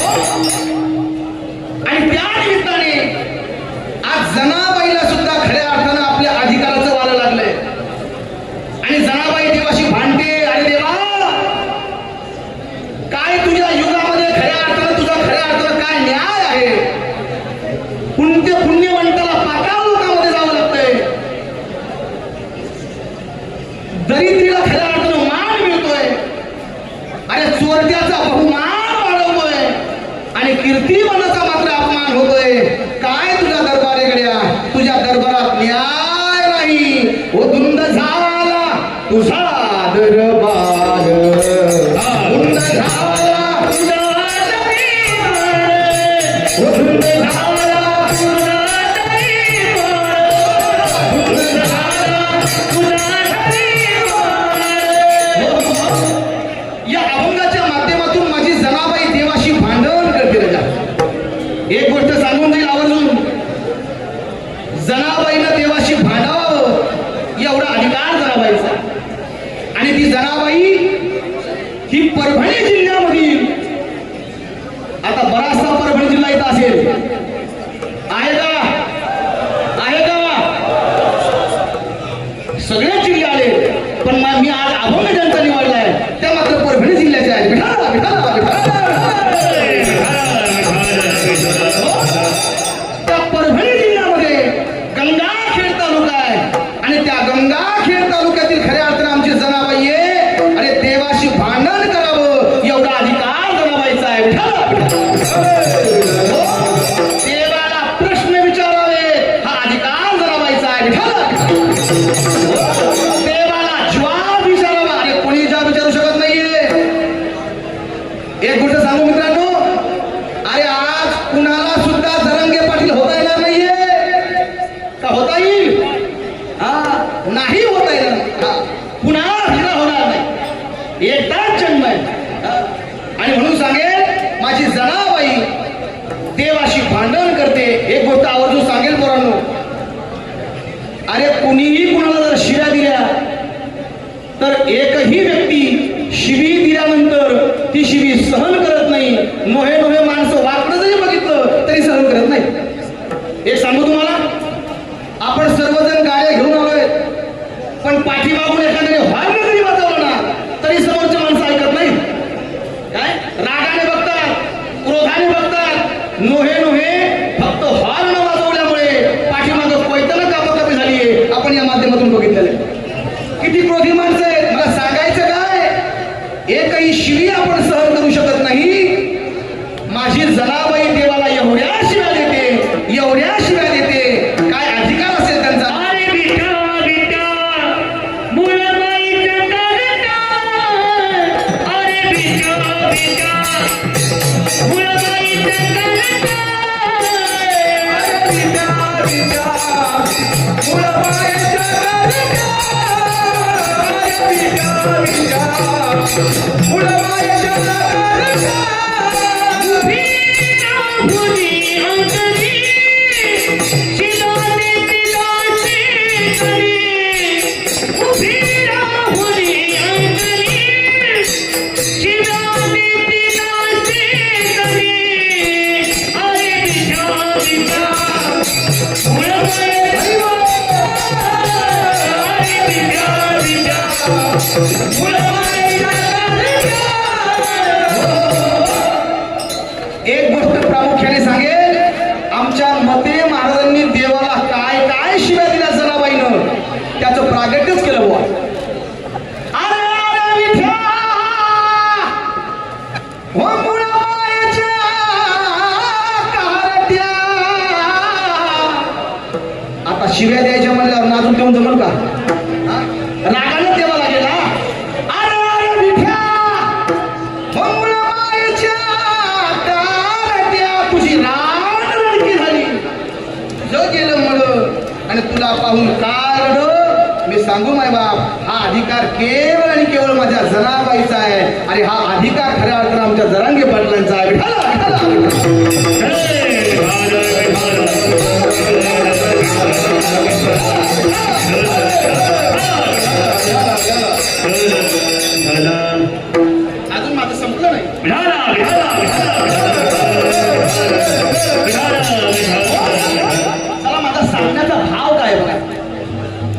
Oh! तुझा दरबार एक गोष्ट सांगू मित्रांनो वीणा अजून माझं संपलं नाही. चला माझा सांगण्याचा भाव काय बघा.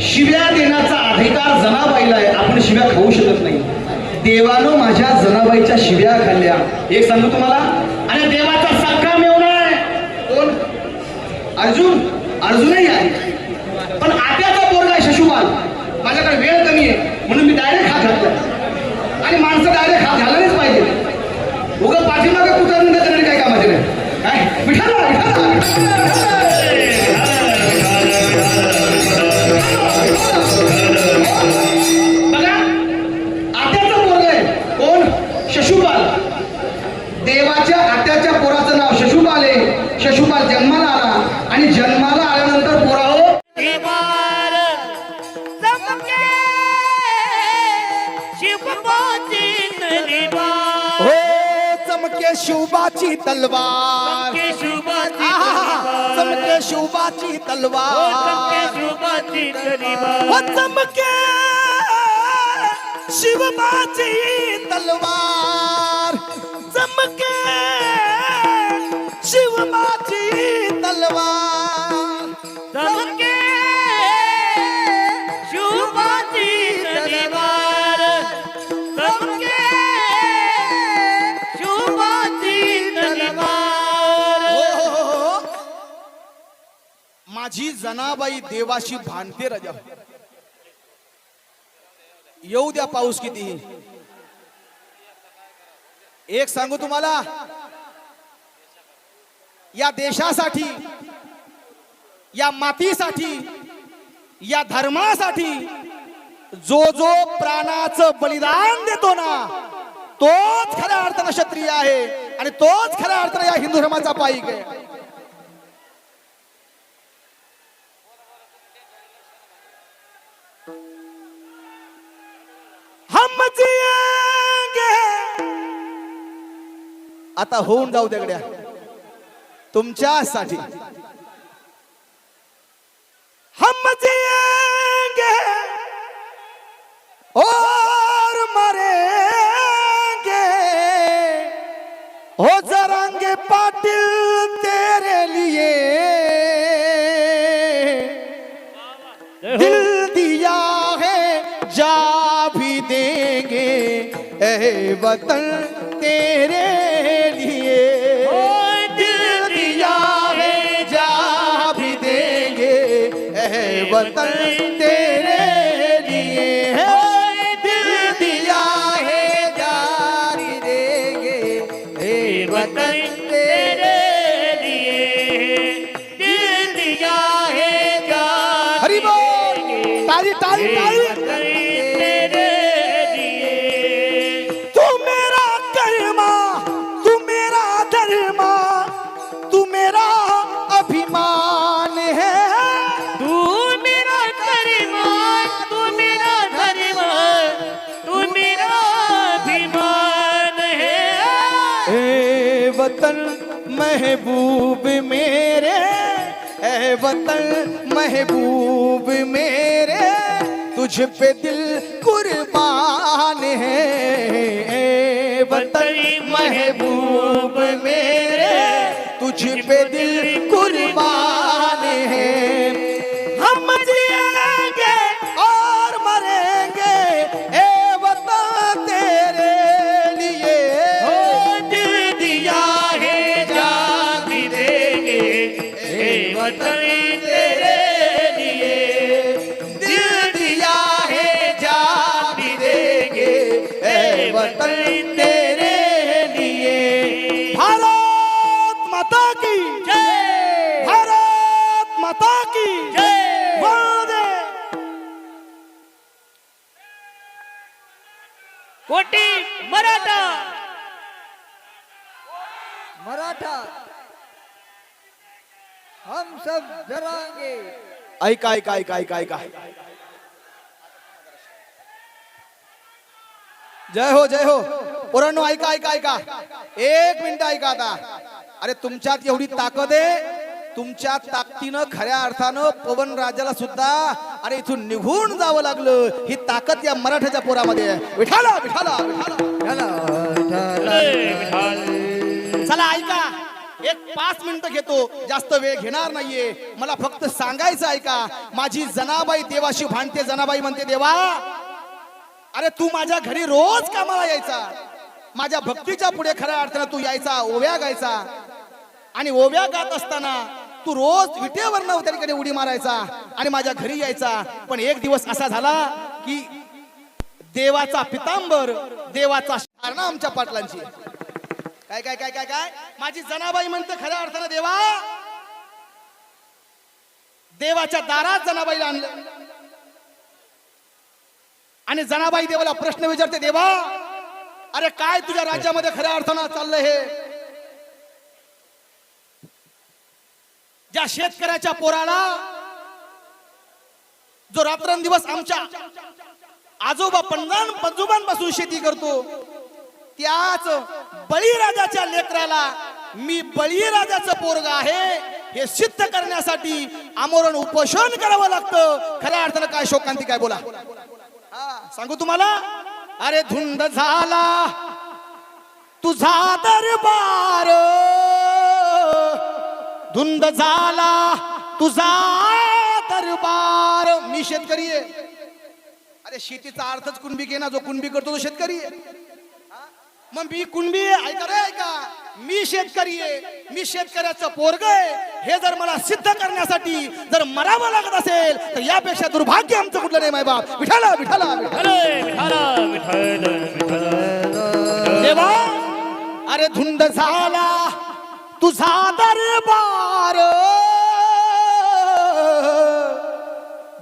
शिव्या देण्याचा अधिकार जनाबाईला आहे. आपण शिव्या खाऊ शकत नाही. देवानं माझ्या जनाबाईच्या शिव्या खाल्ल्या. एक सांगू तुम्हाला? आणि देवाचा सख्खा मिळून आहे. कोण? अर्जुन? अर्जुनही आहे पण आत्याचा पोरगा आहे शशुपाल माझ्याकडे वेळ कमी आहे म्हणून मी डायरेक्ट हात घातला आणि माणसं डायरेक्ट हात घालायलाच पाहिजे उगं पाठीमागं कुठं करणे काय कामाचे नाही काय विठाला विठाला बघा तलवार. चमके शिवबाची तलवार. चमके शिवबाची तलवार. माझी जनाबाई देवाशी भांडते राजा येऊ द्या पाऊस किती एक सांगू तुम्हाला? या देशासाठी या मातीसाठी या धर्मासाठी जो जो प्राणाचं बलिदान देतो ना तोच खऱ्या अर्थानं क्षत्रिय आहे आणि तोच खऱ्या अर्थानं या हिंदू धर्माचा पाईक आहे. आता होऊन जाऊ दगड्या तुमच्यासाठी. हम ए वतन तेरे लिए। वतन महबूब मेरे ए वतन महबूब मेरे तुझ पे दिल कुर्बान है। ए वतन महबूब मेरे तुझ पे दिल कुर्बान है। कोटी मराठा. मराठा. हम सब डरांगे ऐका ऐका ऐका ऐका ऐका. जय हो जय हो. पोरांनो ऐका ऐका ऐका. एक मिनिट ऐका आता. अरे तुमच्यात एवढी ताकद आहे. तुमच्या ताकदीनं खऱ्या अर्थानं पवन राजाला सुद्धा अरे इथून निघून जावं लागलं. ही ताकद या मराठ्याच्या पोरामध्ये विठाला विठाला विठाला. चला ऐका. एक पाच मिनिटं घेतो. जास्त वेळ घेणार नाहीये. मला फक्त सांगायचं ऐका माझी जनाबाई देवाशी भांडते जनाबाई म्हणते देवा अरे तू माझ्या घरी रोज कामाला यायचा. माझ्या भक्तीच्या पुढे खऱ्या अर्थानं तू यायचा ओव्या गायचा. आणि ओव्या गात असताना तू रोज विटेवरनं त्याकडे उडी मारायचा आणि माझ्या घरी यायचा. पण एक दिवस असा झाला की देवाचा पितांबर देवाचा शारणा आमच्या पाटलांची. काय काय काय काय काय? माझी जनाबाई म्हणते खऱ्या अर्थानं देवा. देवाच्या दारात जनाबाईला आणलं. आणि जनाबाई देवाला प्रश्न विचारते देवा अरे काय तुझ्या राज्यामध्ये खऱ्या अर्थानं चाललंय हे? ज्या शेतकऱ्याच्या पोराला जो रात्रंदिवस आमच्या आजोबा पंजान पंजोबांपासून शेती करतो त्याच बळीराजाच्या लेकराला मी बळीराजाचं पोरग आहे हे सिद्ध करण्यासाठी आमरण उपोषण करावं लागतं. खऱ्या अर्थानं काय शोकांती काय बोला. हा, सांगू तुम्हाला? अरे धुंद झाला तुझा दरबार धुंद झाला तुझा दरबार. मी शेतकरी आहे. अरे शेतीचा अर्थच कुणबी घे ना जो कुणबी करतो तो शेतकरी आहे? मग मी कुणबी ऐका रे ऐका. मी शेतकरी आहे. मी शेतकऱ्याचं पोरग आहे. हे जर मला सिद्ध करण्यासाठी जर मरावं लागत असेल तर यापेक्षा दुर्भाग्य आमचं कुठलं नाही माय बाप विठाला विठाला विठाला. देवा अरे धुंद झाला तुझा दरबार.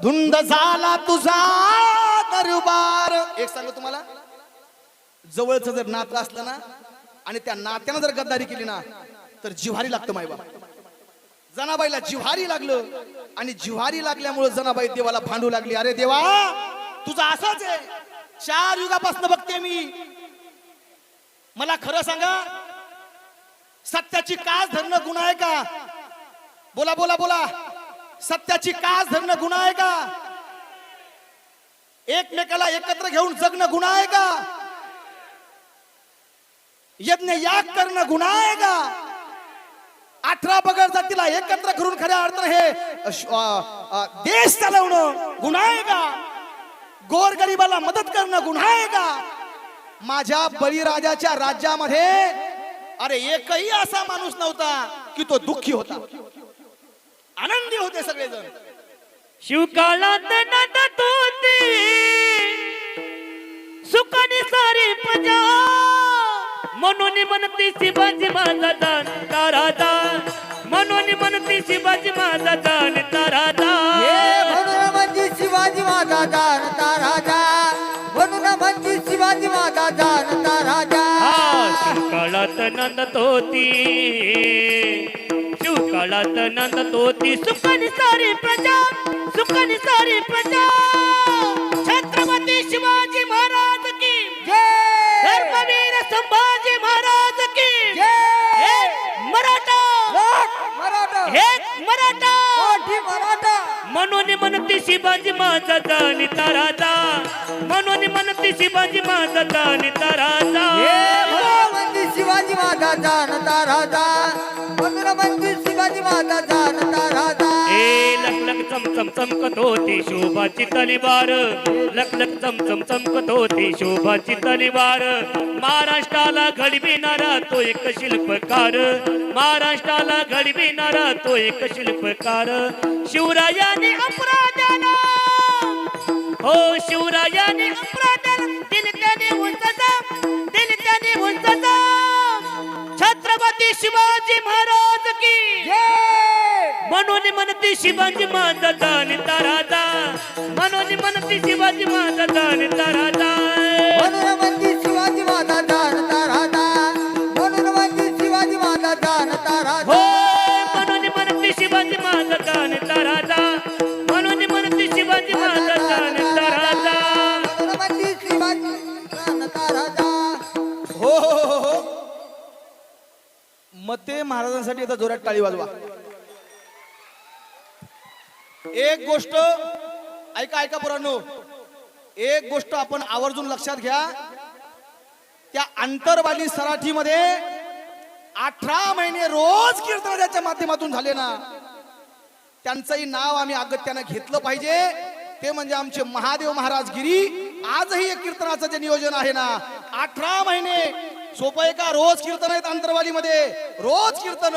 धुंद झाला तुझा दरबार. एक सांगू तुम्हाला. जवळच जर नातं असलं ना आणि त्या नात्यानं जर गद्दारी केली ना तर जिव्हारी लागतं मायबा. जनाबाईला जिव्हारी लागलं आणि जिव्हारी लागल्यामुळे जनाबाई देवाला भांडू लागली. अरे देवा तुझं असंच आहे. चार युगापासून बघते मी. मला खरं सांगा सत्याची कास धरणं गुन्हा आहे का? बोला बोला बोला. सत्याची कास धरणं गुन्हा आहे का? एकमेकाला एकत्र घेऊन जगणं गुन्हा आहे का? यज्ञ याग करणं गुन्हा आहे का? अठरा बगर जातीला एकत्र करून खऱ्या अर्थ हे देश चालवणं गुन्हा आहे का? गोरगरिबाला मदत करणं गुन्हा आहे का? माझ्या बळीराजाच्या राज्यामध्ये अरे एकही असा माणूस नव्हता की तो दुःखी होता. आनंदी होते सगळेजण. शिवकाळात नंद तोती सुखाने सारी प्रजा. म्हणून म्हणती शिवाजी माझा दान तारादा म्हणून म्हणती शिवाजी माझा दान तारादा नंद तोती. शिवकाळात नंद तोती. सुखाने सारी प्रजा सुखाने सारी प्रजा. छत्रपती शिवाजी महाराज की जय. धर्मवीर संभाजी महाराज की मराठा. मराठा. मराठा. मराठा. म्हणून म्हणती शिवाजी माझा जाणीता राजा म्हणून म्हणती शिवाजी माझा जाणीता राजा हे म्हणून म्हणजे शिवाजी माझा जानता राजा म्हणून म्हणजे शिवाजी माझा जानता राजा ए लख लख चम चम चमकत होती शोभाची तलवार. लख लख चम चम चमकत होती शोभाची तलवार. महाराष्ट्राला घडविणारा तो एक शिल्पकार. महाराष्ट्राला घडविणारा तो एक शिल्पकार. शिवरायाने अपराधाला हो शिवरायाने उंचचा उंचचा. छत्रपती शिवाजी महाराज की म्हणून म्हणती शिवाजी माझा जाणता राजा. म्हणून म्हणती शिवाजी माझा म्हणून शिवाजी माझा म्हणून शिवाजी माझा जानता हो राजा. म्हणून म्हणती शिवाजी माझा जाणता राजा. मग ते महाराजांसाठी आता जोरात टाळी वाजवा. एक गोष्ट ऐका ऐका पुरानो. एक गोष्ट आपण आवर्जून लक्षात घ्या. त्या अंतरवाली सराठीमध्ये अठरा महिने रोज कीर्तनाच्या माध्यमातून झाले ना. त्यांचंही नाव आम्ही अगत्यानं घेतलं पाहिजे. ते म्हणजे आमचे महादेव महाराज गिरी. आजही एक कीर्तनाचं जे नियोजन आहे ना अठरा महिने सोपं आहे का? रोज कीर्तन आहेत अंतरवालीमध्ये रोज कीर्तन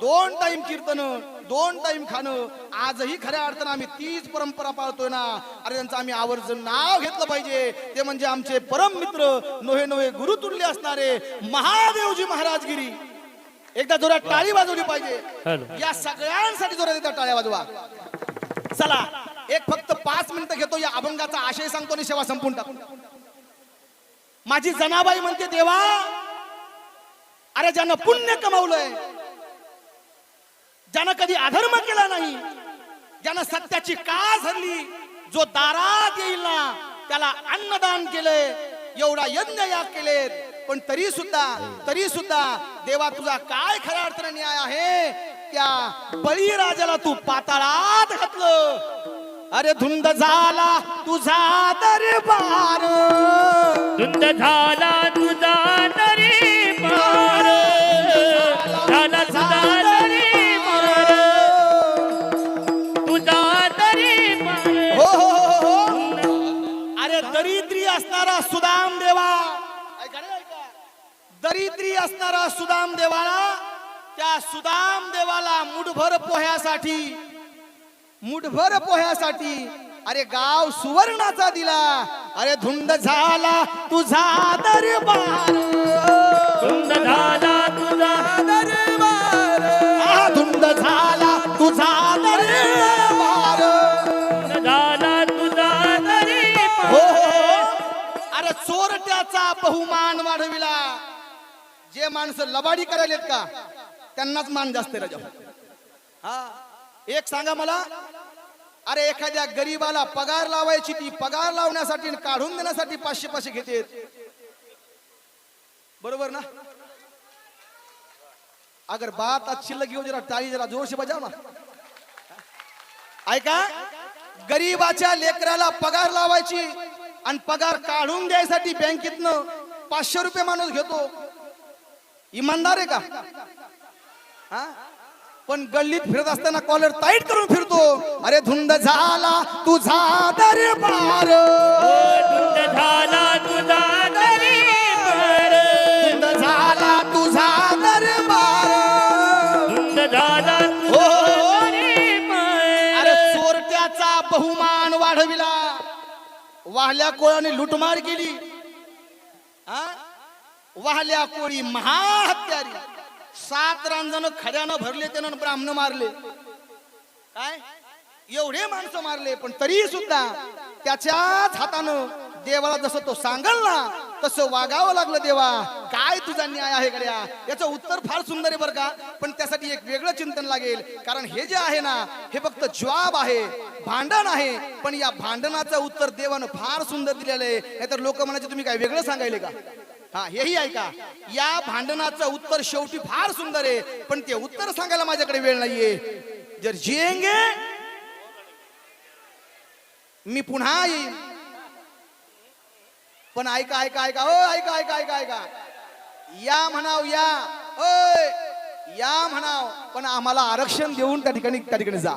दोन टाइम कीर्तन दोन टाइम खाणं. आजही खऱ्या अर्थानं आम्ही तीच परंपरा पाळतोय ना. अरे त्यांचं आम्ही आवर्जून नाव घेतलं पाहिजे. ते म्हणजे आमचे परम मित्र नोहे नोहे गुरु तुल्य असणारे महादेवजी महाराज गिरी एकदा जोरात टाळी वाजवली पाहिजे. या सगळ्यांसाठी जोरात एकदा टाळ्या वाजवा. चला एक फक्त पाच मिनिटं घेतो. या अभंगाचा आशय सांगतो आणि सेवा संपून टाकून माझी जनाबाई म्हणते देवा अरे ज्यानं पुण्य कमावलंय ज्यानं कधी अधर्म केला नाही ज्यानं सत्याची का धरली जो दारात येईल ना त्याला अन्नदान केलंय एवढा यज्ञ याग केलेत. पण तरी सुद्धा तरी सुद्धा देवा तुझा काय खऱ्या अर्थाने न्याय आहे? त्या बळीराजाला तू पाताळात घातलं. अरे धुंद झाला तुझा दरबार. धुंद झाला तुझा तरी असणारा सुदाम देवा. दरिद्री असणारा सुदाम देवाला त्या सुदाम देवाला मुठभर पोह्यासाठी मुठभर पोह्यासाठी अरे गाव सुवर्णाचा दिला. अरे धुंद झाला तुझा दरबार. धुंद झाला तुझा दरबार. धुंद झाला तुझा दरबार. बहुमान वाढविला. जे माणसं लबाडी करायलेत का त्यांनाच मान जास्त राजा हा? एक सांगा मला अरे एखाद्या गरीबाला पगार लावायची ती पगार लावण्यासाठी आणि काढून देण्यासाठी पाचशे पाचशे घेते बरोबर ना? अगर बात अच्छी लगी हो जरा टाळी जरा जोर से बजाव ना. ऐका गरीबाच्या लेकराला पगार लावायची आणि पगार काढून द्यायसाठी बँकेतनं पाचशे रुपये माणूस घेतो. इमानदार आहे का? हा? पण गल्लीत फिरत असताना कॉलर टाईट करून फिरतो. अरे धुंद झाला तुझा दरबार. धुंद झाला तुझा तरी पार धुंद झाला तुझा दरबार. धुंद झाला हो, अरे चोरट्याचा बहुमान वाढविला. वाहल्या कोळाने लुटमार केली. हा? वाहल्या कोळी महाहत्यारी. सात रांजण खड्यानं भरले त्यानं ब्राह्मण मारले. काय? एवढे माणसं मारले पण तरी सुद्धा त्याच्याच हातानं देवाला जसं तो सांगल ना कसं वागावं लागलं देवा? काय तुझा न्याय आहे गड्या? याचं उत्तर फार सुंदर आहे बरं का? पण त्यासाठी एक वेगळं चिंतन लागेल. कारण हे जे आहे ना हे फक्त जवाब आहे भांडण आहे. पण या भांडणाचं उत्तर देवानं फार सुंदर दिलेलं आहे. नाहीतर लोक म्हणायचे तुम्ही काय वेगळं सांगायले का? हा हेही ऐका. या भांडणाचं उत्तर शेवटी फार सुंदर आहे. पण ते उत्तर सांगायला माझ्याकडे वेळ नाहीये. जर जिएंगे मी पुन्हा येईन. पण ऐका ऐका ऐका. ओ ऐका ऐका ऐका ऐका. या म्हणाव या. ओय या म्हणाव पण आम्हाला आरक्षण देऊन त्या ठिकाणी त्या ठिकाणी जा.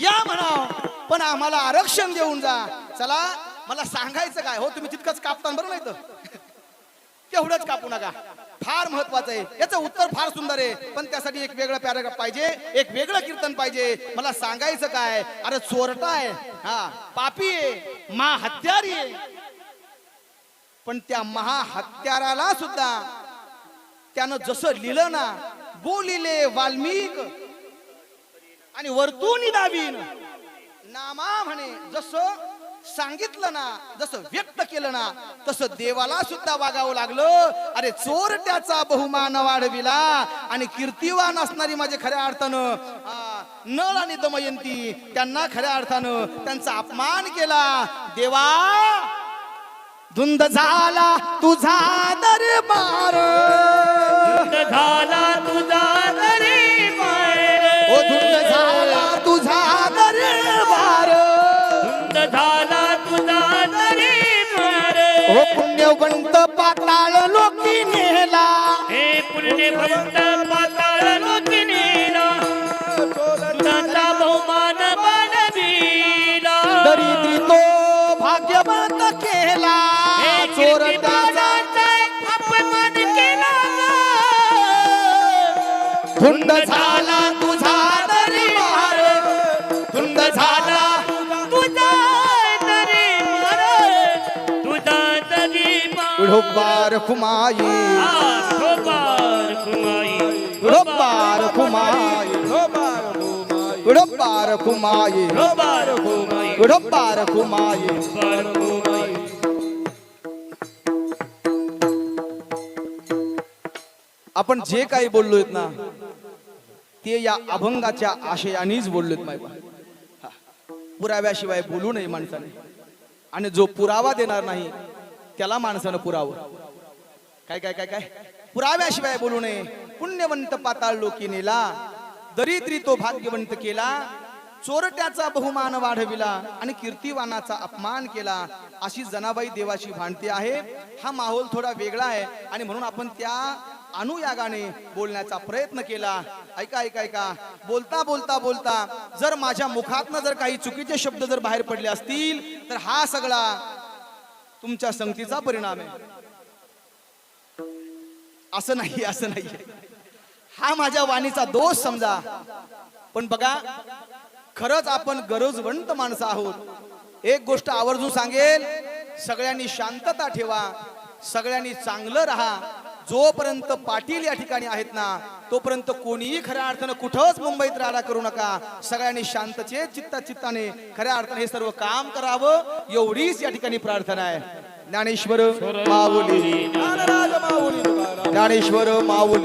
या म्हणाव पण आम्हाला आरक्षण देऊन जा. चला मला सांगायचं काय? हो तुम्ही तितकंच कापता बरं नाही तर. तेवढंच कापू नका. फार महत्वाचं आहे. याचं उत्तर फार सुंदर आहे. पण त्यासाठी एक वेगळं पॅराग्राफ पाहिजे एक वेगळं कीर्तन पाहिजे. मला सांगायचं काय? अरे चोरटा आहे. हा पापी आहे. मा हत्यारी आहे. पण त्या महाहत्याराला सुद्धा त्यानं जसं लिहिलं ना बोलिले वाल्मिक आणि वरतून दावीन नामा म्हणे जसं सांगितलं ना जसं व्यक्त केलं ना तसं देवाला सुद्धा वागावं लागलं. अरे चोरट्याचा बहुमान वाढविला आणि कीर्तिवान असणारी माझे खऱ्या अर्थानं नळ आणि दमयंती त्यांना खऱ्या अर्थानं त्यांचा अपमान केला. देवा धुंद झाला तुझा दरबार. झाला तुझा दरबार. ओ धुंद झाला तुझा दरबार. धुंद झाला तुझा दरबार. ओ पुण्यवंत पाताळ लोकी नेला. हे पुण्यवंत धुंद झाला तुझा दरबार धुंद झाला तुझा दरबार तुझा खुमाई. खुमाई. खुमाई. खुमाई. कुमाई आपण जे काही बोललोय ना ते या अभंगाच्या आशयानेच बोललेत मायबा पुराव्याशिवाय बोलू नये माणसाने. आणि जो पुरावा देणार नाही त्याला माणसानं पुरावं. काय काय काय काय? पुराव्याशिवाय बोलू नये. पुण्यवंत पाताळ लोकी नेला दरिद्री तो भाग्यवंत केला चोरट्याचा बहुमान वाढविला आणि कीर्तिवानाचा अपमान केला अशी जनाबाई देवाची भांडती आहे. हा माहोल थोडा वेगळा आहे. आणि म्हणून आपण त्या अनुयागाने बोलण्याचा प्रयत्न केला. ऐका ऐका ऐका. बोलता बोलता बोलता जर माझ्या मुखातनं जर काही चुकीचे शब्द जर बाहेर पडले असतील तर हा सगळा तुमच्या संगतीचा परिणाम आहे. असं नाही असं नाही. हा माझ्या वाणीचा दोष समजा. पण बघा खरंच आपण गरजवंत माणसं आहोत. एक गोष्ट आवर्जून सांगेल सगळ्यांनी शांतता ठेवा सगळ्यांनी चांगलं राहा. जोपर्यंत पाटील या ठिकाणी आहेत ना तोपर्यंत कोणीही खऱ्या अर्थानं कुठंच मुंबईत राडा करू नका. सगळ्यांनी शांतचे चित्ता चित्ताने खऱ्या अर्थाने हे सर्व काम करावं एवढीच या ठिकाणी प्रार्थना आहे. ज्ञानेश्वर माऊली. ज्ञानेश्वर माऊली.